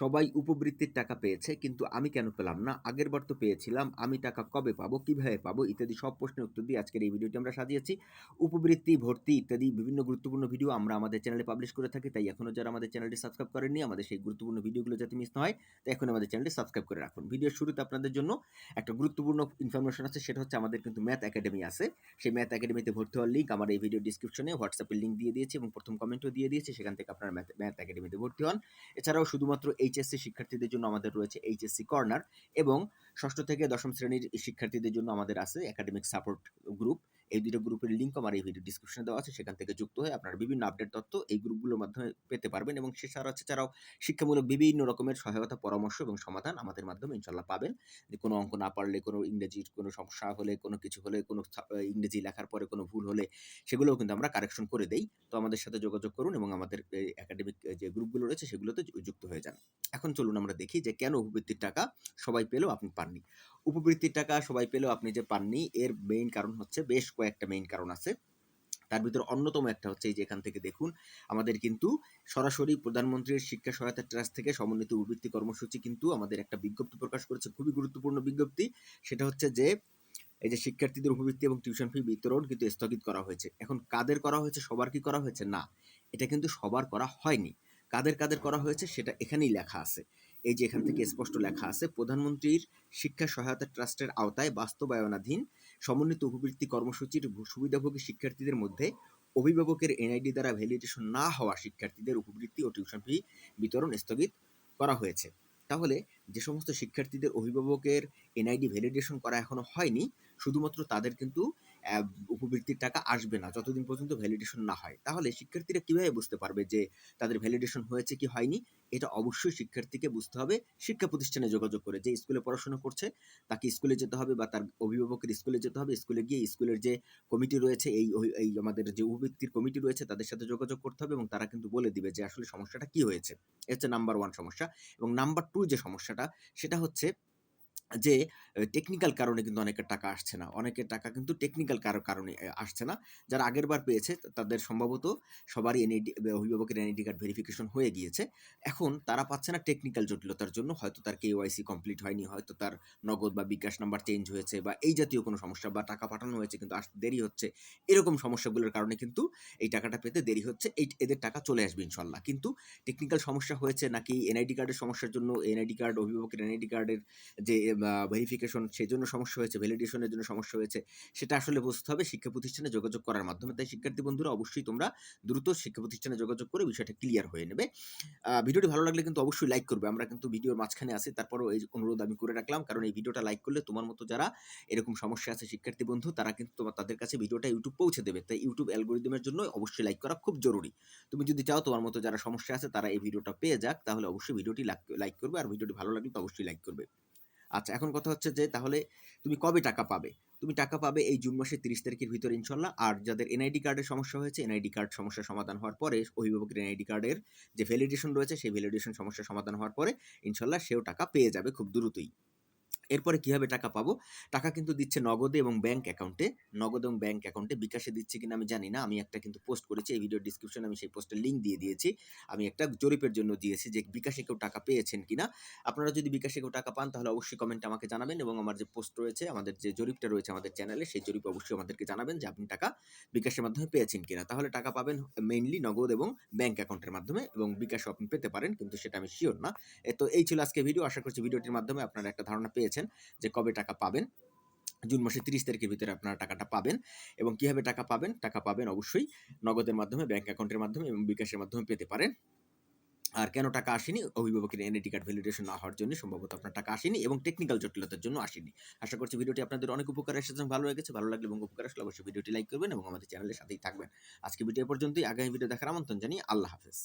সবাই উপবৃত্তির টাকা পেয়েছে, কিন্তু আমি কেন পেলাম না? আগের বার তো পেয়েছিলাম, আমি টাকা কবে পাবো, কীভাবে পাবো, ইত্যাদি সব প্রশ্নের উত্তর দিয়ে আজকের এই ভিডিওটি আমরা সাজিয়েছি। উপবৃত্তি, ভর্তি ইত্যাদি বিভিন্ন গুরুত্বপূর্ণ ভিডিও আমরা আমাদের চ্যানেলে পাবলিশ করে থাকি, তাই এখনও যারা আমাদের চ্যানেলটি সাবস্ক্রাইব করেননি, আমাদের সেই গুরুত্বপূর্ণ ভিডিওগুলো যাতে মিস না হয় তাই এখন আমাদের চ্যানেলটি সাবস্ক্রাইব করে রাখুন। ভিডিওর শুরুতে আপনাদের জন্য একটা গুরুত্বপূর্ণ ইনফরমেশন আছে, সেটা হচ্ছে আমাদের কিন্তু ম্যাথ একাডেমি আছে। সেই ম্যাথ একাডেমিতে ভর্তি হওয়ার লিঙ্ক আমার এই ভিডিও ডিসক্রিপশনে হোয়াটসঅ্যাপের লিঙ্ক দিয়ে দিয়েছি এবং প্রথম কমেন্টও দিয়ে দিয়েছি, সেখান থেকে আপনারা ম্যাথ ম্যাথ একাডেমিতে ভর্তি হন। এছাড়াও শুধুমাত্র এইচএসসি শিক্ষার্থীদের জন্য আমাদের রয়েছে এইচএসসি কর্নার এবং ষষ্ঠ থেকে দশম শ্রেণির শিক্ষার্থীদের জন্য আমাদের আছে একাডেমিক সাপোর্ট গ্রুপ এই দুটো গ্রুপের লিঙ্ক আমার এই ভিডিও ডিসক্রিপশনে দেওয়া আছে, সেখান থেকে যুক্ত হয়ে আপনারা বিভিন্ন আপডেট তথ্য এই গ্রুপগুলোর মাধ্যমে পেতে পারবেন এবং সে ছাড়া হচ্ছে ছাড়াও শিক্ষামূলক বিভিন্ন রকমের সহায়তা পরামর্শ এবং সমাধান আমাদের মাধ্যমে ইনশাল্লাহ পাবেন। যে কোনো অঙ্ক না পারলে, কোনো ইংরেজির কোনো সমস্যা হলে, কোনো কিছু হলে, কোনো ইংরেজি লেখার পরে কোনো ভুল হলে সেগুলোও কিন্তু আমরা কারেকশন করে দেই। তো আমাদের সাথে যোগাযোগ করুন এবং আমাদের একাডেমিক যে গ্রুপগুলো রয়েছে সেগুলোতে যুক্ত হয়ে যান। এখন চলুন আমরা দেখি যে কেন উপবৃত্তির টাকা সবাই পেলেও আপনি পাননি। উপবৃত্তির টাকা সবাই পেলেও আপনি যে পাননি, এর মেইন কারণ হচ্ছে বেশ কয়েকটা মেইন কারণ আছে। তার ভিতরে অন্যতম একটা হচ্ছে এই যে এখান থেকে দেখুন, আমাদের কিন্তু সরাসরি প্রধানমন্ত্রীর শিক্ষা সহায়তা ট্রাস্ট থেকে সমন্বিত উপবৃত্তি কর্মসূচি কিন্তু আমাদের একটা বিজ্ঞপ্তি প্রকাশ করেছে, খুবই গুরুত্বপূর্ণ বিজ্ঞপ্তি। সেটা হচ্ছে যে এই যে শিক্ষার্থীদের উপবৃত্তি এবং টিউশন ফি বিতরণ কিন্তু স্থগিত করা হয়েছে। এখন কাদের করা হয়েছে, সবার কি করা হয়েছে? না, এটা কিন্তু সবার করা হয়নি। কাদের কাদের করা হয়েছে সেটা এখানেই লেখা আছে। এই যে এখান থেকে স্পষ্ট লেখা আছে, প্রধানমন্ত্রীর শিক্ষা সহায়তা ট্রাস্টের আওতায় বাস্তবায়নাধীন সমন্বিত উপবৃত্তি কর্মসূচির সুবিধাভোগী শিক্ষার্থীদের মধ্যে অভিভাবকের এনআইডি দ্বারা ভ্যালিডেশন না হওয়া শিক্ষার্থীদের উপবৃত্তি ও টিউশন ফি বিতরণ স্থগিত করা হয়েছে। তাহলে যে সমস্ত শিক্ষার্থীদের অভিভাবকের এনআইডি ভ্যালিডেশন করা এখনও হয়নি, শুধুমাত্র তাদের কিন্তু উপবৃত্তির টাকা আসবে না, যতদিন পর্যন্ত ভ্যালিডেশন না হয়। তাহলে শিক্ষার্থীরা কীভাবে বুঝতে পারবে যে তাদের ভ্যালিডেশন হয়েছে কি হয়নি? এটা অবশ্যই শিক্ষার্থীকে বুঝতে হবে, শিক্ষা প্রতিষ্ঠানে যোগাযোগ করে, যে স্কুলে পড়াশোনা করছে, তাকে স্কুলে যেতে হবে বা তার অভিভাবকের স্কুলে যেতে হবে, স্কুলে গিয়ে স্কুলের যে কমিটি রয়েছে, এই এই আমাদের যে উপবৃত্তির কমিটি রয়েছে, তাদের সাথে যোগাযোগ করতে হবে এবং তারা কিন্তু বলে দিবে যে আসলে সমস্যাটা কি হয়েছে। এটা নাম্বার ওয়ান সমস্যা এবং নাম্বার টু যে সমস্যাটা সেটা হচ্ছে যে টেকনিক্যাল কারণে কিন্তু অনেকের টাকা আসছে না। অনেকের টাকা কিন্তু টেকনিক্যাল কারও, কারণে আসছে না। যারা আগের বার পেয়েছে তাদের সম্ভবত সবারই এনআইডি অভিভাবকের এনআইডি কার্ড ভেরিফিকেশন হয়ে গিয়েছে। এখন তারা পাচ্ছে না টেকনিক্যাল জটিলতার জন্য। হয়তো তার কেওয়াইসি কমপ্লিট হয়নি, হয়তো তার নগদ বা বিকাশ নাম্বার চেঞ্জ হয়েছে বা এই জাতীয় কোনো সমস্যা বা টাকা পাঠানো হয়েছে কিন্তু আসতে দেরি হচ্ছে। এরকম সমস্যাগুলোর কারণে কিন্তু এই টাকাটা পেতে দেরি হচ্ছে। এই, এদের টাকা চলে আসবে ইনশাল্লাহ। কিন্তু টেকনিক্যাল সমস্যা হয়েছে নাকি এনআইডি কার্ডের সমস্যার জন্য এনআইডি কার্ড অভিভাবকের এনআইডি কার্ডের যে ভেরিফিকেশন সেই জন্য সমস্যা হয়েছে ভ্যালিডেশনের জন্য সমস্যা হয়েছে, সেটা আসলে বুঝতে হবে। শিক্ষা প্রতিষ্ঠানে যোগাযোগ করার মাধ্যমে। তাই শিক্ষার্থী বন্ধুরা, অবশ্যই তোমরা দ্রুত শিক্ষা প্রতিষ্ঠানে যোগাযোগ করে বিষয়টা ক্লিয়ার হয়ে নেবে। ভিডিওটি ভালো লাগলে কিন্তু অবশ্যই লাইক করবে। আমরা কিন্তু ভিডিওর মাঝখানে আছি, তারপরও এই অনুরোধ আমি করে রাখলাম। কারণ এই ভিডিওটা লাইক করলে তোমার মতো যারা এরকম সমস্যা আছে শিক্ষার্থী বন্ধু, তারা কিন্তু তোমার, তাদের কাছে ভিডিওটা ইউটিউব পৌঁছে দেবে। তাই ইউটিউব অ্যালগোরিদমের জন্য অবশ্যই লাইক করা খুব জরুরি। তুমি যদি চাও তোমার মতো যারা সমস্যা আছে, তারা এই ভিডিওটা পেয়ে যাক। তাহলে অবশ্যই ভিডিওটি লাইক করবে। আর ভিডিওটি ভালো লাগলে তো অবশ্যই লাইক করবে। আচ্ছা এখন কথা হচ্ছে যে তাহলে তুমি কবে টাকা পাবে? তুমি টাকা পাবে এই জুন মাসের তিরিশ তারিখের ভিতরে ইনশাল্লাহ। আর যাদের এনআইডি কার্ডের সমস্যা হয়েছে এনআইডি কার্ড সমস্যা সমাধান হওয়ার পরে অভিভাবকের এনআইডি কার্ডের যে ভ্যালিডেশন রয়েছে, সেই ভ্যালিডেশন সমস্যা সমাধান হওয়ার পরে ইনশাল্লাহ সেও টাকা পেয়ে যাবে খুব দ্রুতই। এরপরে কীভাবে টাকা পাবো? টাকা কিন্তু দিচ্ছে নগদে এবং ব্যাংক অ্যাকাউন্টে নগদ এবং ব্যাংক অ্যাকাউন্টে বিকাশে দিচ্ছে কিনা আমি জানি না। আমি একটা কিন্তু পোস্ট করেছি, এই ভিডিও ডিসক্রিপশনে আমি সেই পোস্টের লিঙ্ক দিয়ে দিয়েছি। আমি একটা জরিপের জন্য দিয়েছি যে বিকাশে কেউ টাকা পেয়েছেন কিনা। আপনারা যদি বিকাশে কেউ টাকা পান, তাহলে অবশ্যই কমেন্টে আমাকে জানাবেন এবং আমার যে পোস্ট রয়েছে, আমাদের যে জরিপটা রয়েছে আমাদের চ্যানেলে সেই জরিপ অবশ্যই আমাদেরকে জানাবেন যে আপনি টাকা বিকাশের মাধ্যমে পেয়েছেন কিনা। তাহলে টাকা পাবেন মেইনলি নগদ এবং ব্যাংক অ্যাকাউন্টের মাধ্যমে এবং বিকাশও আপনি পেতে পারেন, কিন্তু সেটা আমি শিওর না। তো এই ছিল আজকে ভিডিও আশা করছি ভিডিওটির মাধ্যমে আপনারা একটা ধারণা পেয়েছেন। যে কবে টাকা পাবেন? জুন মাসের তিরিশ তারিখের ভিতরে আপনারা টাকাটা পাবেন এবং কীভাবে টাকা পাবেন? টাকা পাবেন অবশ্যই নগদের মাধ্যমে, ব্যাংক অ্যাকাউন্টের মাধ্যমে এবং বিকাশের মাধ্যমে পেতে পারেন। আর কেন টাকা আসেনি? অভিভাবকের এনআইডি কার্ড ভ্যালিডেশন না হওয়ার জন্য সম্ভবত আপনার টাকা আসেনি এবং টেকনিক্যাল জটিলতার জন্য আসেনি। আশা করছি ভিডিওটি আপনাদের অনেক উপকার এসেছে ভালো লেগেছে। ভালো লাগলে এবং উপকার আসলে অবশ্যই ভিডিওটি লাইক করবেন এবং আমাদের চ্যানেলের সাথেই থাকবেন। আজকে ভিডিও পর্যন্তই। আগামী ভিডিও দেখার আমন্ত্রণ জানিয়ে আল্লাহ হাফেজ।